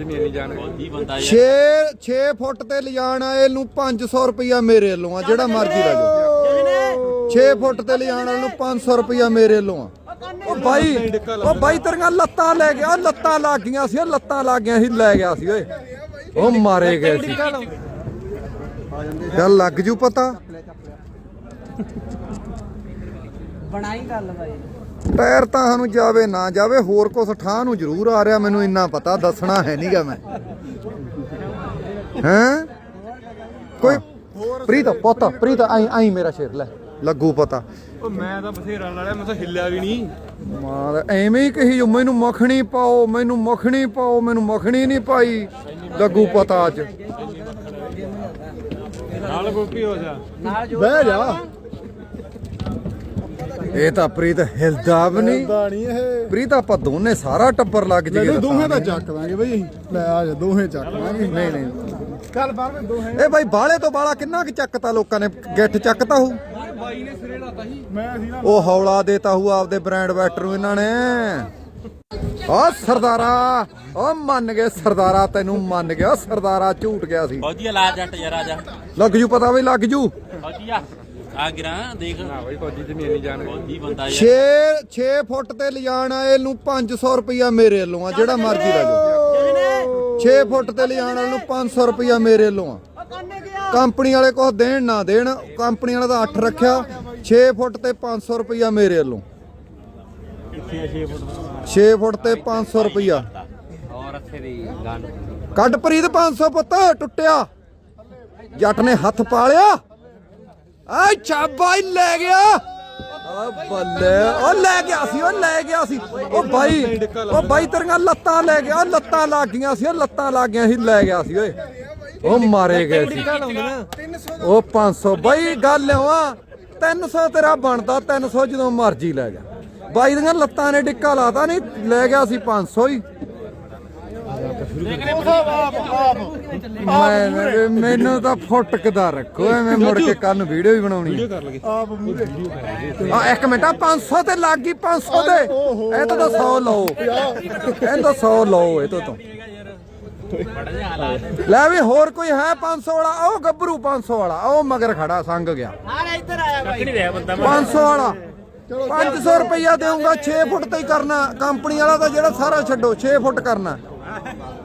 ਨਹੀਂ ਇੰਨੀ ਜਾਣ ਕੀ ਬੰਦਾ 6 6 ਫੁੱਟ ਤੇ ਲਿਜਾਣ ਆਏ ਨੂੰ 500 ਰੁਪਇਆ ਮੇਰੇ ਵੱਲੋਂ ਆ ਜਿਹੜਾ ਮਰਜ਼ੀ ਲੈ ਜਾਓ। 6 ਫੁੱਟ ਤੇ ਲਿਜਾਣ ਵਾਲੇ ਨੂੰ 500 ਰੁਪਇਆ ਮੇਰੇ ਵੱਲੋਂ ਆ। ਉਹ ਬਾਈ ਉਹ ਬਾਈ ਤੇਰੀਆਂ ਲੱਤਾਂ ਲੈ ਗਿਆ ਲੱਤਾਂ ਲੱਗ ਗਈਆਂ ਸੀ ਉਹ ਲੱਤਾਂ ਲੱਗ ਗਈਆਂ ਸੀ ਲੈ ਗਿਆ ਸੀ ਓਏ। ਉਹ ਮਾਰੇ ਗਏ ਸੀ। ਚੱਲ ਲੱਗ ਜੂ ਪਤਾ। ਬਣਾਈ ਗੱਲ ਬਾਈ। ਟਾਇਰ ਤਾਂ ਸਾਨੂੰ ਜਾਵੇ ਨਾ ਜਾਵੇ ਹੋਰ ਕੁਛ ਠਾਹ ਨੂੰ ਜ਼ਰੂਰ ਆ ਰਿਹਾ ਮੈਨੂੰ ਇੰਨਾ ਪਤਾ ਦੱਸਣਾ ਹੈ ਨਹੀਂਗਾ ਮੈਂ। ਹੈਂ? ਕੋਈ ਪ੍ਰੀਤ ਪੁੱਤ ਪ੍ਰੀਤ। ਆਈ ਆਈ ਮੇਰਾ ਸ਼ੇਰ ਲੈ। ਲੱਗੂ ਪਤਾ। ਉਹ ਮੈਂ ਤਾਂ ਬਥੇਰਾ ਲੜਿਆ ਮੈਂ ਤਾਂ ਹਿੱਲਿਆ ਵੀ ਨਹੀਂ ਮਾਂ ਦਾ ਐਵੇਂ ਹੀ ਕਹੀ ਜੋ ਮੈਨੂੰ ਮੱਖਣੀ ਪਾਓ ਮੈਨੂੰ ਮੱਖਣੀ ਪਾਓ ਮੈਨੂੰ ਮੱਖਣੀ ਨਹੀਂ ਪਾਈ। ਲੱਗੂ ਪਤਾ ਅੱਜ। ਨਾਲ ਗੋਪੀ ਹੋ ਜਾ ਨਾਲ ਜੋ। ਬਹਿ ਜਾ। ਇਹ ਤਾਂ ਪ੍ਰੀਤ ਹਿਲਦਾ ਵੀ ਨਹੀਂ। ਨਹੀਂ ਇਹ। ਪ੍ਰੀਤ ਆਪਾਂ ਦੋਨੇ ਸਾਰਾ ਟੱਬਰ ਲੱਗ ਲੈ ਜੀਏ ਦੋਹੇ ਤਾਂ ਚੱਕ ਦਾਂਗੇ ਬਈ। ਅਸੀਂ ਲੈ ਆ ਜਾ ਦੋਹੇ ਚੱਕ ਲਾਂਗੇ ਨਹੀਂ ਨਹੀਂ। ਕੱਲ ਬਾਹਰ ਵਿੱਚ ਦੋਹੇ। ਇਹ ਬਾਈ ਬਾਲੇ ਤੋਂ ਬਾਲਾ ਕਿੰਨਾ ਕਿ ਚੱਕਤਾ ਲੋਕਾਂ ਨੇ ਗਿੱਠ ਚੱਕਤਾ ਹੂ ਬਾਈ ਨੇ ਸਿਰੇ ਲਾਤਾ ਸੀ। ਮੈਂ ਅਸੀਂ ਨਾ ਉਹ ਹੌਲਾ ਦੇਤਾ ਹੂ ਆਪਦੇ ਬ੍ਰਾਂਡ ਵੈਕਟਰ ਨੂੰ ਇਹਨਾਂ ਨੇ। ਓ ਸਰਦਾਰਾ ਓ ਮੰਨ ਗਏ ਸਰਦਾਰਾ ਤੈਨੂੰ ਮੰਨ ਗਿਆ ਸਰਦਾਰਾ ਝੂਟ ਗਿਆ ਸੀ। ਫੌਜੀ ਲਾ ਜੱਟ ਯਾਰ ਆ ਜਾ। ਲੱਗ ਜੂ ਪਤਾ ਵੀ ਲੱਗ ਜੂ। ਫੌਜੀ ਆ ਗਿਰਾ ਦੇਖ। ਨਾ ਬਾਈ ਫੌਜੀ ਤੇ ਨਹੀਂ ਇੰਨੀ ਜਾਣ ਫੌਜੀ ਬੰਦਾ ਯਾਰ। 6 6 ਫੁੱਟ ਤੇ ਲਿਜਾਣ ਆਏ ਨੂੰ 500 ਰੁਪਇਆ ਮੇਰੇ ਵੱਲੋਂ ਆ ਜਿਹੜਾ ਮਰਜ਼ੀ ਲੈ ਜਾਓ। 6 ਫੁੱਟ ਤੇ ਲਿਜਾਣ ਵਾਲੇ ਨੂੰ 500 ਰੁਪਇਆ ਮੇਰੇ ਵੱਲੋਂ ਆ। ਕੰਪਨੀ ਵਾਲੇ ਕੁਛ ਦੇਣ ਨਾ ਦੇਣ ਕੰਪਨੀ ਵਾਲਾ ਤਾਂ 8 ਰੱਖਿਆ 6 ਫੁੱਟ ਤੇ 500 ਰੁਪਇਆ ਮੇਰੇ ਵੱਲੋਂ। 6 ਫੁੱਟ ਤੇ 500 ਰੁਪਇਆ ਔਰ ਇੱਥੇ ਦੀ ਗੰਨ ਕੱਢ ਪ੍ਰੀਤ 500 ਪੁੱਤ ਟੁੱਟਿਆ। ਜੱਟ ਨੇ ਹੱਥ ਪਾ ਲਿਆ। ਆ ਚਾਬਾਈ ਲੈ ਗਿਆ। ਆ ਬੱਲੇ ਉਹ ਲੈ ਗਿਆ ਸੀ ਉਹ ਲੈ ਗਿਆ ਸੀ। ਉਹ ਬਾਈ ਉਹ ਬਾਈ ਤੇਰੀਆਂ ਲੱਤਾਂ ਲੈ ਗਿਆ ਉਹ ਲੱਤਾਂ ਲੱਗ ਗਈਆਂ ਸੀ ਉਹ ਲੱਤਾਂ ਲੱਗ ਗਈਆਂ ਸੀ ਲੈ ਗਿਆ ਸੀ ਓਏ। ਉਹ ਮਾਰੇ ਗਏ ਸੀ। ਉਹ 500 ਬਾਈ ਗੱਲ ਆਵਾ 300 ਤੇਰਾ ਬਣਦਾ 300 ਜਦੋਂ ਮਰਜ਼ੀ ਲੈ ਜਾ। ਬਾਈ ਦੀਆਂ ਲੱਤਾਂ ਨੇ ਡਿੱਕਾ ਲਾਤਾ ਨਹੀਂ ਲੈ ਗਿਆ ਸੀ 500 ਹੀ। ਮੈਂ ਮੈਨੂੰ ਤਾਂ ਫੁੱਟਕਦਾ ਰੱਖੋ ਐਵੇਂ ਮੁੜ ਕੇ ਕੱਲ ਨੂੰ ਵੀਡੀਓ ਵੀ ਬਣਾਉਣੀ। ਆਪ ਮੂਰੇ ਆ ਇੱਕ ਮਿੰਟ ਆ 500 ਤੇ ਲੱਗ ਗਈ 500 ਦੇ ਇਹ ਤਾਂ 100 ਲਓ। ਇਹ ਤਾਂ 100 ਲਓ ਇਹ ਤੋਂ ਤੋਂ। ਲੈ ਵੀ ਹੋਰ ਕੋਈ ਹੈ 500 ਵਾਲਾ? ਉਹ ਗੱਭਰੂ 500 ਵਾਲਾ। ਉਹ ਮਗਰ ਖੜਾ ਸੰਗ ਗਿਆ। ਆਰੇ ਇੱਧਰ ਆਇਆ ਬਾਈ। 500 ਵਾਲਾ। 500 ਰੁਪਇਆ ਦੇਊਂਗਾ 6 ਫੁੱਟ ਤੇ ਹੀ ਕਰਨਾ। ਕੰਪਨੀ ਵਾਲਾ ਤਾਂ ਜਿਹੜਾ ਸਾਰਾ ਛੱਡੋ 6 ਫੁੱਟ ਕਰਨਾ।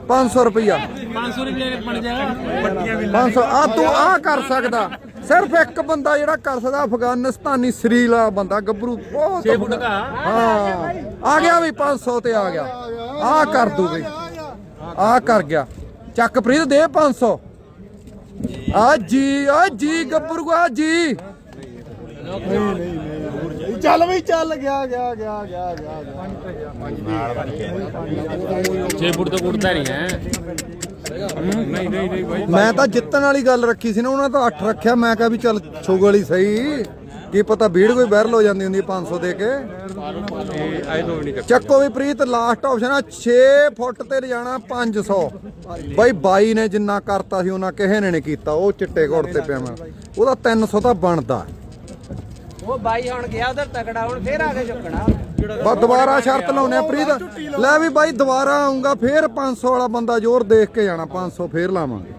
500 ਰੁਪਇਆ 500 ਰੁਪਏ ਬਣ ਜਾਏਗਾ। 500 ਆ ਤੂੰ ਆ ਕਰ ਸਕਦਾ। ਸਿਰਫ ਇੱਕ ਬੰਦਾ ਜਿਹੜਾ ਕਰ ਸਕਦਾ ਅਫਗਾਨਿਸਤਾਨੀ ਸਰੀਲਾ ਬੰਦਾ ਗੱਭਰੂ ਬਹੁਤ 6 ਫੁੱਟ ਦਾ ਹਾਂ। ਆ ਗਿਆ ਵੀ 500 ਤੇ ਆ ਗਿਆ। ਆ ਕਰ ਦੂ ਬਈ ਆ ਕਰ ਗਿਆ। ਚੱਕ ਪ੍ਰੀਤ ਦੇ 500 ਆ ਜੀ ਆ ਜੀ ਗੱਭਰੂ ਆ ਜੀ। ਚੱਲ ਬਈ ਚੱਲ ਗਿਆ ਗਿਆ ਗਿਆ ਗਿਆ ਗਿਆ। 6 ਫੁੱਟ ਤੋਂ ਉੱਡਦਾ ਨਹੀਂ ਹੈ। ਨਹੀਂ ਨਹੀਂ ਨਹੀਂ ਬਾਈ ਮੈਂ ਤਾਂ ਜਿੱਤਣ ਵਾਲੀ ਗੱਲ ਰੱਖੀ ਸੀ ਨਾ ਉਹਨਾਂ ਤਾਂ 8 ਰੱਖਿਆ। ਮੈਂ ਕਿਹਾ ਵੀ ਚੱਲ ਛੋਗਲ ਹੀ ਸਹੀ। ਕੀ ਪਤਾ ਭੀੜ ਕੋਈ ਵਾਇਰਲ ਹੋ ਜਾਂਦੀ ਹੁੰਦੀ ਹੈ 500 ਦੇ ਕੇ। ਇਹ ਆਏ ਤੋਂ ਵੀ ਨਹੀਂ ਚੱਕ ਵੀ ਪ੍ਰੀਤ ਲਾਸਟ ਆਪਸ਼ਨ ਆ 6 ਫੁੱਟ ਤੇ ਲਿਜਾਣਾ 500 ਬਾਈ ਬਾਈ ਨੇ ਜਿੰਨਾ ਕਰਤਾ ਸੀ ਉਹਨਾਂ ਕਿਸੇ ਨੇ ਨਹੀਂ ਕੀਤਾ। ਉਹ ਚਿੱਟੇ ਕੋਟ ਤੇ ਪਿਆ ਮੈਂ। ਉਹਦਾ 300 ਤਾਂ ਬਣਦਾ। ਉਹ ਬਾਈ ਹੁਣ ਗਿਆ ਉਧਰ ਤਕੜਾ, ਹੁਣ ਫੇਰ ਆ ਕੇ ਚੁੱਕਣਾ। ਬਾ, ਦੁਬਾਰਾ ਸ਼ਰਤ ਲਾਉਨੇ ਆ ਪ੍ਰੀਤ। ਲੈ ਵੀ ਬਾਈ, ਦੁਬਾਰਾ ਆਉਂਗਾ ਫੇਰ 500 ਵਾਲਾ ਬੰਦਾ ਜ਼ੋਰ ਦੇਖ ਕੇ ਜਾਣਾ 500 ਫੇਰ ਲਾਵਾਂਗੇ।